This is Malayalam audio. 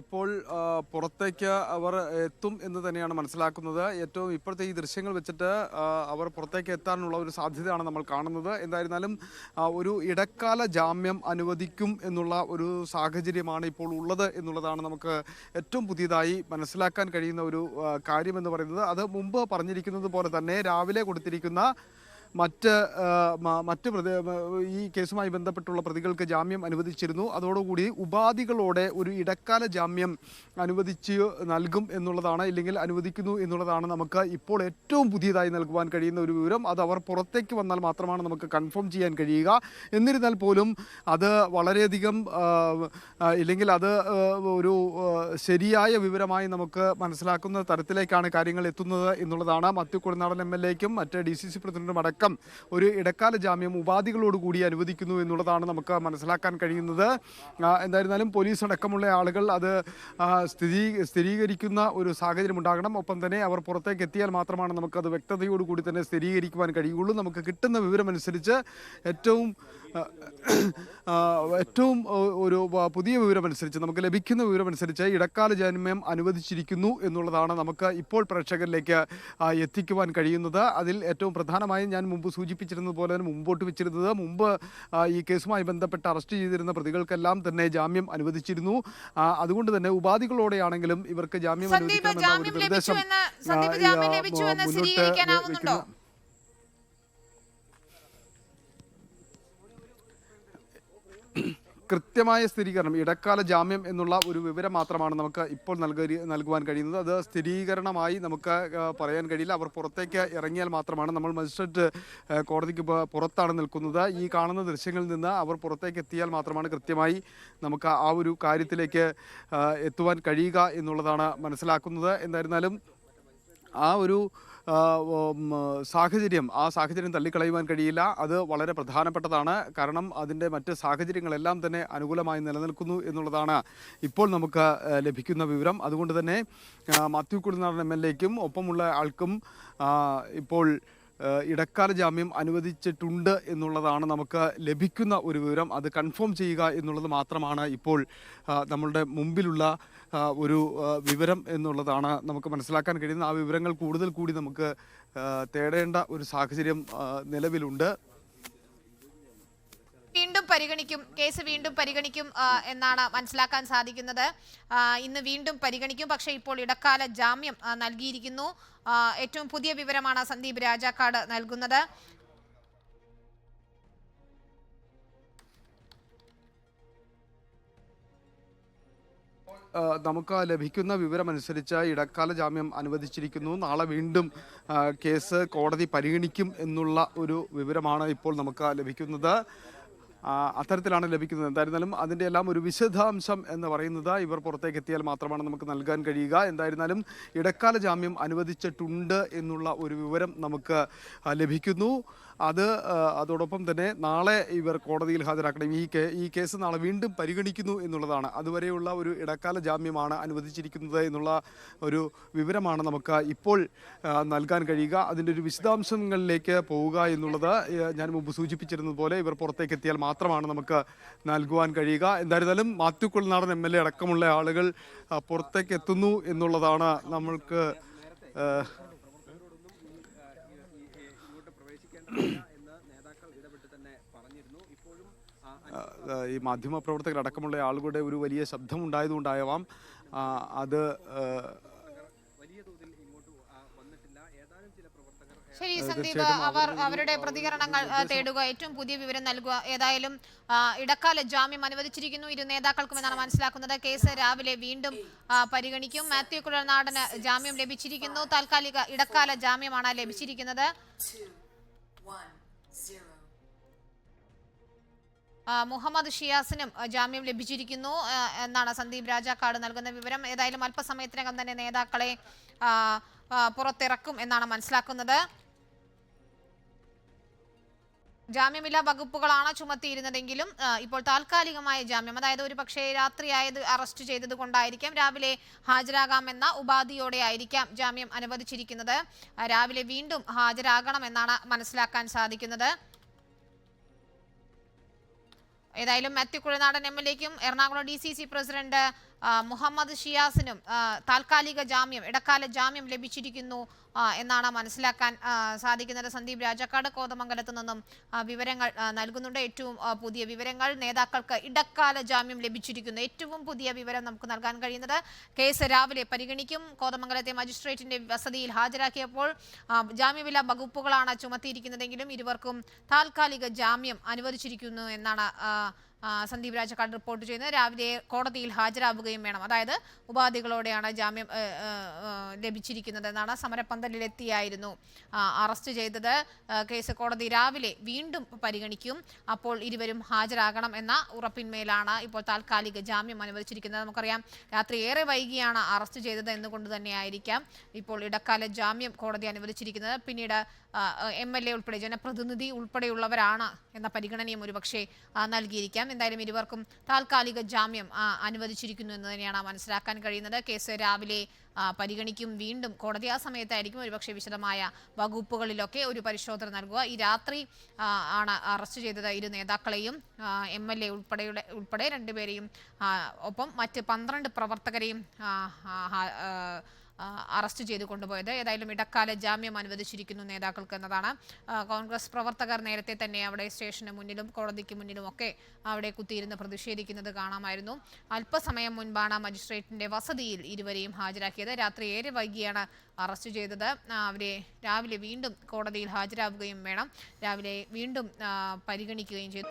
ഇപ്പോൾ പുറത്തേക്ക് അവർ എത്തും എന്ന് തന്നെയാണ് മനസ്സിലാക്കുന്നത്. ഏറ്റവും ഇപ്പോഴത്തെ ഈ ദൃശ്യങ്ങൾ വെച്ചിട്ട് അവർ പുറത്തേക്ക് എത്താനുള്ള ഒരു സാധ്യതയാണ് നമ്മൾ കാണുന്നത്. എന്തായിരുന്നാലും ഒരു ഇടക്കാല ജാമ്യം അനുവദിക്കും എന്നുള്ള ഒരു സാഹചര്യമാണ് ഇപ്പോൾ ഉള്ളത് എന്നുള്ളതാണ് നമുക്ക് ഏറ്റവും പുതിയതായി മനസ്സിലാക്കാൻ കഴിയുന്ന ഒരു കാര്യമെന്ന് പറയുന്നത്. അത് മുമ്പ് പറഞ്ഞിരിക്കുന്നത് പോലെ തന്നെ രാവിലെ കൊടുത്തിരിക്കുന്ന മറ്റ് മറ്റ് ഈ കേസുമായി ബന്ധപ്പെട്ടുള്ള പ്രതികൾക്ക് ജാമ്യം അനുവദിച്ചിരുന്നു. അതോടുകൂടി ഉപാധികളോടെ ഒരു ഇടക്കാല ജാമ്യം അനുവദിച്ച് നൽകും എന്നുള്ളതാണ് ഇല്ലെങ്കിൽ അനുവദിക്കുന്നു എന്നുള്ളതാണ് നമുക്ക് ഇപ്പോൾ ഏറ്റവും പുതിയതായി നൽകുവാൻ കഴിയുന്ന ഒരു വിവരം. അത് അവർ പുറത്തേക്ക് വന്നാൽ മാത്രമാണ് നമുക്ക് കൺഫേം ചെയ്യാൻ കഴിയുക. എന്നിരുന്നാൽ പോലും അത് വളരെയധികം ഇല്ലെങ്കിൽ അത് ഒരു ശരിയായ വിവരമായി നമുക്ക് മനസ്സിലാക്കുന്ന തരത്തിലേക്കാണ് കാര്യങ്ങൾ എത്തുന്നത് എന്നുള്ളതാണ്. മത്യു കുടനാടൻ എം എൽ എക്കും മറ്റ് ഡി സി സി പ്രസിഡന്റും അടക്കം ഒരു ഇടക്കാല ജാമ്യം ഉപാധികളോടുകൂടി അനുവദിക്കുന്നു എന്നുള്ളതാണ് നമുക്ക് മനസ്സിലാക്കാൻ കഴിയുന്നത്. എന്തായിരുന്നാലും പോലീസ് അടക്കമുള്ള ആളുകൾ അത് സ്ഥിരീ സ്ഥിരീകരിക്കുന്ന ഒരു സാഹചര്യം ഉണ്ടാകണം. ഒപ്പം തന്നെ അവർ പുറത്തേക്ക് എത്തിയാൽ മാത്രമാണ് നമുക്കത് വ്യക്തതയോടുകൂടി തന്നെ സ്ഥിരീകരിക്കുവാൻ കഴിയുള്ളൂ നമുക്ക് കിട്ടുന്ന വിവരമനുസരിച്ച് ഏറ്റവും ഏറ്റവും ഒരു പുതിയ വിവരമനുസരിച്ച് നമുക്ക് ലഭിക്കുന്ന വിവരമനുസരിച്ച് ഇടക്കാല ജാമ്യം അനുവദിച്ചിരിക്കുന്നു എന്നുള്ളതാണ് നമുക്ക് ഇപ്പോൾ പ്രേക്ഷകരിലേക്ക് എത്തിക്കുവാൻ കഴിയുന്നത്. അതിൽ ഏറ്റവും പ്രധാനമായും ഞാൻ മുമ്പ് സൂചിപ്പിച്ചിരുന്നത് പോലെ തന്നെ മുമ്പോട്ട് വെച്ചിരുന്നത് മുമ്പ് ഈ കേസുമായി ബന്ധപ്പെട്ട് അറസ്റ്റ് ചെയ്തിരുന്ന പ്രതികൾക്കെല്ലാം തന്നെ ജാമ്യം അനുവദിച്ചിരുന്നു. അതുകൊണ്ട് തന്നെ ഉപാധികളോടെയാണെങ്കിലും ഇവർക്ക് ജാമ്യം ഒരു നിർദ്ദേശം മുന്നോട്ട് സ്ഥിരീകരിക്കാനാവുന്നുണ്ടോ? കൃത്യമായ സ്ഥിരീകരണം ഇടക്കാല ജാമ്യം എന്നുള്ള ഒരു വിവരം മാത്രമാണ് നമുക്ക് ഇപ്പോൾ നൽകി നൽകുവാൻ കഴിയുന്നത്. അത് സ്ഥിരീകരണമായി നമുക്ക് പറയാൻ കഴിയില്ല. അവർ പുറത്തേക്ക് ഇറങ്ങിയാൽ മാത്രമാണ് നമ്മൾ മജിസ്ട്രേറ്റ് കോടതിക്ക് പുറത്താണ് നിൽക്കുന്നത്. ഈ കാണുന്ന ദൃശ്യങ്ങളിൽ നിന്ന് അവർ പുറത്തേക്ക് എത്തിയാൽ മാത്രമാണ് കൃത്യമായി നമുക്ക് ആ ഒരു കാര്യത്തിലേക്ക് എത്തുവാൻ കഴിയുക എന്നുള്ളതാണ് മനസ്സിലാക്കുന്നത്. എന്തായിരുന്നാലും ആ ഒരു സാഹചര്യം ആ സാഹചര്യം തള്ളിക്കളയുവാൻ കഴിയില്ല. അത് വളരെ പ്രധാനപ്പെട്ടതാണ്. കാരണം അതിന്റെ മറ്റ് സാഹചര്യങ്ങളെല്ലാം തന്നെ അനുകൂലമായി നിലനിൽക്കുന്നു എന്നുള്ളതാണ് ഇപ്പോൾ നമുക്ക് ലഭിക്കുന്ന വിവരം. അതുകൊണ്ട് തന്നെ മാത്യു കുടിനാടൻ എം എൽ എക്കും ഒപ്പമുള്ള ആൾക്കും ഇപ്പോൾ ഇടക്കാല ജാമ്യം അനുവദിച്ചിട്ടുണ്ട് എന്നുള്ളതാണ് നമുക്ക് ലഭിക്കുന്ന ഒരു വിവരം. അത് കൺഫേം ചെയ്യുക എന്നുള്ളത് മാത്രമാണ് ഇപ്പോൾ നമ്മളുടെ മുമ്പിലുള്ള ഒരു വിവരം എന്നുള്ളതാണ് നമുക്ക് മനസ്സിലാക്കാൻ കഴിയുന്നത്. ആ വിവരങ്ങൾ കൂടുതൽ കൂടി നമുക്ക് തേടേണ്ട ഒരു സാഹചര്യം നിലവിലുണ്ട്. വീണ്ടും പരിഗണിക്കും കേസ് വീണ്ടും പരിഗണിക്കും എന്നാണ് മനസ്സിലാക്കാൻ സാധിക്കുന്നത്. ഇന്ന് വീണ്ടും പരിഗണിക്കും പക്ഷേ ഇപ്പോൾ ഇടക്കാല ജാമ്യം നൽകിയിരിക്കുന്നു. ഏറ്റവും പുതിയ വിവരമാണ് സന്ദീപ് രാജാക്കാട് നൽകുന്നത്. നമുക്ക് ലഭിക്കുന്ന വിവരമനുസരിച്ച് ഇടക്കാല ജാമ്യം അനുവദിച്ചിരിക്കുന്നു. നാളെ വീണ്ടും കേസ് കോടതി പരിഗണിക്കും എന്നുള്ള ഒരു വിവരമാണ് ഇപ്പോൾ നമുക്ക് ലഭിക്കുന്നത്. അത്തരത്തിലാണ് ലഭിക്കുന്നത്. എന്തായിരുന്നാലും അതിന്റെ എല്ലാം ഒരു വിശദാംശം എന്ന് പറയുന്നത് ഇവർ പുറത്തേക്ക് എത്തിയാൽ മാത്രമാണ് നമുക്ക് നൽകാൻ കഴിയുക. എന്തായിരുന്നാലും ഇടക്കാല ജാമ്യം അനുവദിച്ചിട്ടുണ്ട് എന്നുള്ള ഒരു വിവരം നമുക്ക് ലഭിക്കുന്നു. അത് അതോടൊപ്പം തന്നെ നാളെ ഇവർ കോടതിയിൽ ഹാജരാക്കണം. ഈ ഈ കേസ് നാളെ വീണ്ടും പരിഗണിക്കുന്നു എന്നുള്ളതാണ്. അതുവരെയുള്ള ഒരു ഇടക്കാല ജാമ്യമാണ് അനുവദിച്ചിരിക്കുന്നത് എന്നുള്ള ഒരു വിവരമാണ് നമുക്ക് ഇപ്പോൾ നൽകാൻ കഴിയുക. അതിന്റെ ഒരു വിശദാംശങ്ങളിലേക്ക് പോവുക എന്നുള്ളത് ഞാൻ മുമ്പ് സൂചിപ്പിച്ചിരുന്നത് പോലെ ഇവർ പുറത്തേക്ക് എത്തിയാൽ മാത്രമാണ് നമുക്ക് നൽകുവാൻ കഴിയുക. എന്തായിരുന്നാലും Mathew Kuzhalnadan M L A അടക്കമുള്ള ആളുകൾ പുറത്തേക്ക് എത്തുന്നു എന്നുള്ളതാണ് നമ്മൾക്ക് ആ, ആ, ഈ മാധ്യമ പ്രവർത്തകർ അടക്കമുള്ള ആളുകളുടെ ഒരു വലിയ ശബ്ദം ഉണ്ടായതുകൊണ്ടാവാം ആ, അത് ശരി സന്ദീപ് അവർ അവരുടെ പ്രതികരണങ്ങൾ തേടുക ഏറ്റവും പുതിയ വിവരം നൽകുക ഏതായാലും ഇടക്കാല ജാമ്യം അനുവദിച്ചിരിക്കുന്നു. ഇരു നേതാക്കൾക്കും എന്നാണ് മനസ്സിലാക്കുന്നത്. കേസ് രാവിലെ വീണ്ടും പരിഗണിക്കും. മാത്യു കുഴൽനാടന് ജാമ്യം ലഭിച്ചിരിക്കുന്നു. താൽക്കാലിക ഇടക്കാല ജാമ്യമാണ് ലഭിച്ചിരിക്കുന്നത്. മുഹമ്മദ് ഷിയാസിനും ജാമ്യം ലഭിച്ചിരിക്കുന്നു. എന്നാണ് സന്ദീപ് രാജാക്കാട് നൽകുന്ന വിവരം. ഏതായാലും അല്പസമയത്തിനകം തന്നെ നേതാക്കളെ പുറത്തിറക്കും എന്നാണ് മനസ്സിലാക്കുന്നത്. ജാമ്യമില്ലാ വകുപ്പുകളാണ് ചുമത്തിയിരുന്നതെങ്കിലും ഇപ്പോൾ താൽക്കാലികമായ ജാമ്യം അതായത് ഒരു പക്ഷേ രാത്രിയായത് അറസ്റ്റ് ചെയ്തത് കൊണ്ടായിരിക്കാം രാവിലെ ഹാജരാകാമെന്ന ഉപാധിയോടെ ആയിരിക്കാം ജാമ്യം അനുവദിച്ചിരിക്കുന്നത്. രാവിലെ വീണ്ടും ഹാജരാകണമെന്നാണ് മനസ്സിലാക്കാൻ സാധിക്കുന്നത്. ഏതായാലും Mathew Kuzhalnadan M L എക്കും Ernakulam D C C president Muhammad ഷിയാസിനും താൽക്കാലിക ജാമ്യം ഇടക്കാല ജാമ്യം ലഭിച്ചിരിക്കുന്നു എന്നാണ് മനസ്സിലാക്കാൻ സാധിക്കുന്നത്. സന്ദീപ് രാജാക്കാട് കോതമംഗലത്ത് നിന്നും വിവരങ്ങൾ നൽകുന്നുണ്ട്. ഏറ്റവും പുതിയ വിവരങ്ങൾ നേതാക്കൾക്ക് ഇടക്കാല ജാമ്യം ലഭിച്ചിരിക്കുന്നു. ഏറ്റവും പുതിയ വിവരം നമുക്ക് നൽകാൻ കഴിയുന്നത് കേസ് രാവിലെ പരിഗണിക്കും. കോതമംഗലത്തെ മജിസ്ട്രേറ്റിന്റെ വസതിയിൽ ഹാജരാക്കിയപ്പോൾ ജാമ്യവില വകുപ്പുകളാണ് ചുമത്തിയിരിക്കുന്നതെങ്കിലും ഇരുവർക്കും താൽക്കാലിക ജാമ്യം അനുവദിച്ചിരിക്കുന്നു എന്നാണ് സന്ദീപ് രാജക്കാട് റിപ്പോർട്ട് ചെയ്യുന്നത്. രാവിലെ കോടതിയിൽ ഹാജരാവുകയും വേണം. അതായത് ഉപാധികളോടെയാണ് ജാമ്യം ലഭിച്ചിരിക്കുന്നത് എന്നാണ് സമരപ്പന്തലിലെത്തിയായിരുന്നു അറസ്റ്റ് ചെയ്തത്. കേസ് കോടതി രാവിലെ വീണ്ടും പരിഗണിക്കും. അപ്പോൾ ഇരുവരും ഹാജരാകണം എന്ന ഉറപ്പിന്മേലാണ് ഇപ്പോൾ താൽക്കാലിക ജാമ്യം അനുവദിച്ചിരിക്കുന്നത്. നമുക്കറിയാം രാത്രി ഏറെ വൈകിയാണ് അറസ്റ്റ് ചെയ്തത് എന്നുകൊണ്ട് തന്നെയായിരിക്കാം ഇപ്പോൾ ഇടക്കാല ജാമ്യം കോടതി അനുവദിച്ചിരിക്കുന്നത്. പിന്നീട് എം എൽ എ ഉൾപ്പെടെ ജനപ്രതിനിധി ഉൾപ്പെടെയുള്ളവരാണ് എന്ന പരിഗണനയും ഒരുപക്ഷെ നൽകിയിരിക്കാം. എന്തായാലും ഇരുവർക്കും താൽക്കാലിക ജാമ്യം അനുവദിച്ചിരിക്കുന്നു എന്ന് തന്നെയാണ് മനസ്സിലാക്കാൻ കഴിയുന്നത്. കേസ് രാവിലെ പരിഗണിക്കും വീണ്ടും. കോടതി ആ സമയത്തായിരിക്കും ഒരുപക്ഷെ വിശദമായ വകുപ്പുകളിലൊക്കെ ഒരു പരിശോധന നൽകുക. ഈ രാത്രി ആണ് അറസ്റ്റ് ചെയ്തത് ഇരു നേതാക്കളെയും എം എൽ എ ഉൾപ്പെടെയുടെ ഉൾപ്പെടെ രണ്ടുപേരെയും ഒപ്പം മറ്റ് പന്ത്രണ്ട് പ്രവർത്തകരെയും അറസ്റ്റ് ചെയ്ത് കൊണ്ടുപോയത്. ഏതായാലും ഇടക്കാല ജാമ്യം അനുവദിച്ചിരിക്കുന്നു നേതാക്കൾക്ക് എന്നതാണ്. കോൺഗ്രസ് പ്രവർത്തകർ നേരത്തെ തന്നെ അവിടെ സ്റ്റേഷന് മുന്നിലും കോടതിക്ക് മുന്നിലും ഒക്കെ അവിടെ കുത്തിയിരുന്ന് പ്രതിഷേധിക്കുന്നത് കാണാമായിരുന്നു. അല്പസമയം മുൻപാണ് മജിസ്ട്രേറ്റിന്റെ വസതിയിൽ ഇരുവരെയും ഹാജരാക്കിയത്. രാത്രി ഏറെ വൈകിയാണ് അറസ്റ്റ് ചെയ്തത്. അവരെ രാവിലെ വീണ്ടും കോടതിയിൽ ഹാജരാകുകയും വേണം. രാവിലെ വീണ്ടും പരിഗണിക്കുകയും ചെയ്തു.